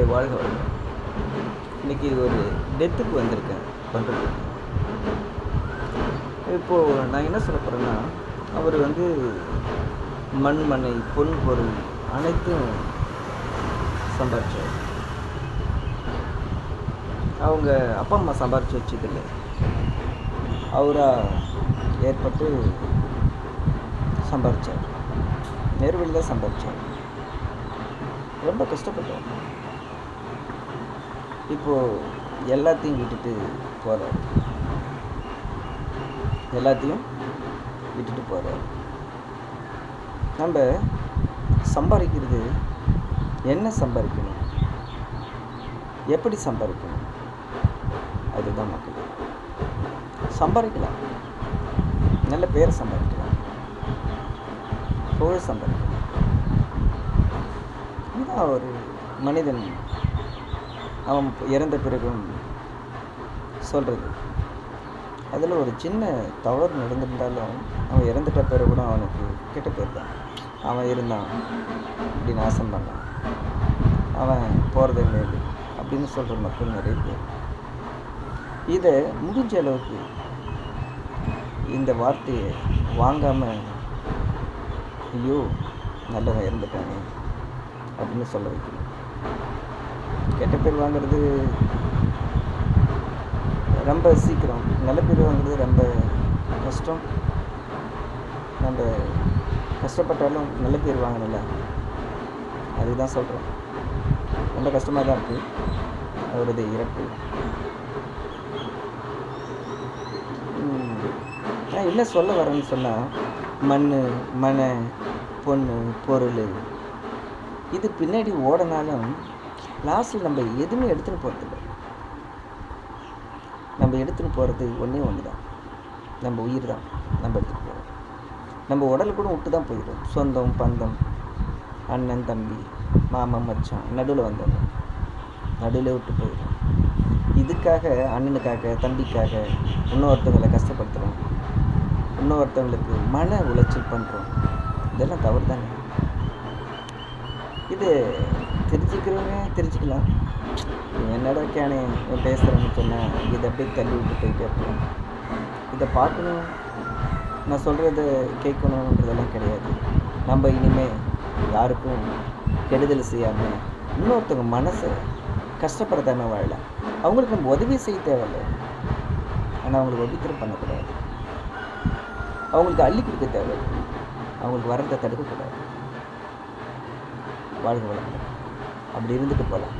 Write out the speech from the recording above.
வாழ்க வளமுடன். இன்னைக்கு ஒரு டெத்துக்கு வந்திருக்கேன். பண்ணுறது இப்போது நான் என்ன சொல்ல போகிறேன்னா அவர் வந்து மண் மனை பொன் பொருள் அனைத்தும் சம்பாரிச்சார். அவங்க அப்பா அம்மா சம்பாரிச்சு வச்சதில்லை அவராக ஏற்பட்டு சம்பாதிச்சார் நேர்வழியில் தான் சம்பாரிச்சார். ரொம்ப கஷ்டப்பட்டோம் இப்போது எல்லாத்தையும் விட்டுட்டு போகிறார் எல்லாத்தையும் விட்டுட்டு போகிறார் நம்ம சம்பாதிக்கிறது என்ன சம்பாதிக்கணும்? எப்படி சம்பாதிக்கணும்? அதுதான் மக்கள். சம்பாதிக்கலாம். நல்ல பேர் சம்பாதிக்கலாம். புகழ் சம்பாதிக்கலாம். இதுதான் ஒரு மனிதன் அவன் இறந்த பிறகும் சொல்கிறது அதில் ஒரு சின்ன தவறு நடந்திருந்தாலும் அவன் இறந்துட்ட பிறகு கூட அவனுக்கு கெட்ட பேர் தான். அவன் இருந்தான் இப்படி நாசம் பண்ணான் அவன் போகிறது மேல் அப்படின்னு சொல்கிற மக்கள் நிறைய பேர். இதை முடிஞ்ச அளவுக்கு இந்த வார்த்தையை வாங்காமல் ஐயோ நல்லவன் இறந்துட்டானே அப்படின்னு சொல்ல வைக்கணும். கெட்ட பேர் வாங்குறது ரொம்ப சீக்கிரம். நல்ல பேர் வாங்குறது ரொம்ப கஷ்டம். நம்ம கஷ்டப்பட்டாலும் நல்ல பேர் வாங்கணும்ல. அதுதான் சொல்கிறோம் ரொம்ப கஷ்டமாக தான் இருக்குது அவரது இறப்பு. நான் என்ன சொல்ல வரேன்னு சொன்னால் மண் மனை பொண்ணு பொருள் இது பின்னாடி ஓடனாலும் லாஸ்ட்டில் நம்ம எதுவுமே எடுத்துகிட்டு போகிறதில்ல நம்ம எடுத்துகிட்டு போகிறது ஒன்றே ஒன்று தான் நம்ம உயிர் தான் நம்ம எடுத்துகிட்டு போகிறோம் நம்ம உடல் கூட விட்டு தான் போயிடும். சொந்தம் பந்தம் அண்ணன் தம்பி மாமன் மச்சான் நடுவில் வந்தவங்க. நடுவில் விட்டு போயிடும். இதுக்காக அண்ணனுக்காக தம்பிக்காக இன்னொருத்தவங்களை கஷ்டப்படுத்துகிறோம் இன்னொருத்தவங்களுக்கு மன உளைச்சல் பண்ணுறோம் இதெல்லாம் தவறு தானே இது தெரிஞ்சுக்கிறவங்க தெரிஞ்சுக்கலாம் என்னடா கேனே இவன் பேசுகிறேன்னு சொன்னேன் இதை அப்படியே தள்ளி விட்டு போயிட்டே இருக்கலாம். இதை பார்க்கணும். நான் சொல்கிறத கேட்கணுன்றதெல்லாம் கிடையாது. நம்ம இனிமேல் யாருக்கும் கெடுதல் செய்யாமல் இன்னொருத்தவங்க மனசை கஷ்டப்படுத்தாமல் வாழலாம். அவங்களுக்கு நம்ம உதவி செய்ய தேவையில்லை. ஆனால் அவங்களுக்கு உதவித்திரம் பண்ணக்கூடாது. அவங்களுக்கு அள்ளி கொடுக்க தேவையில்லை. அவங்களுக்கு வரத்தை தடுக்கக்கூடாது. வாழ்க வளமுடன். அப்படி இருந்துட்டு போகலாம்.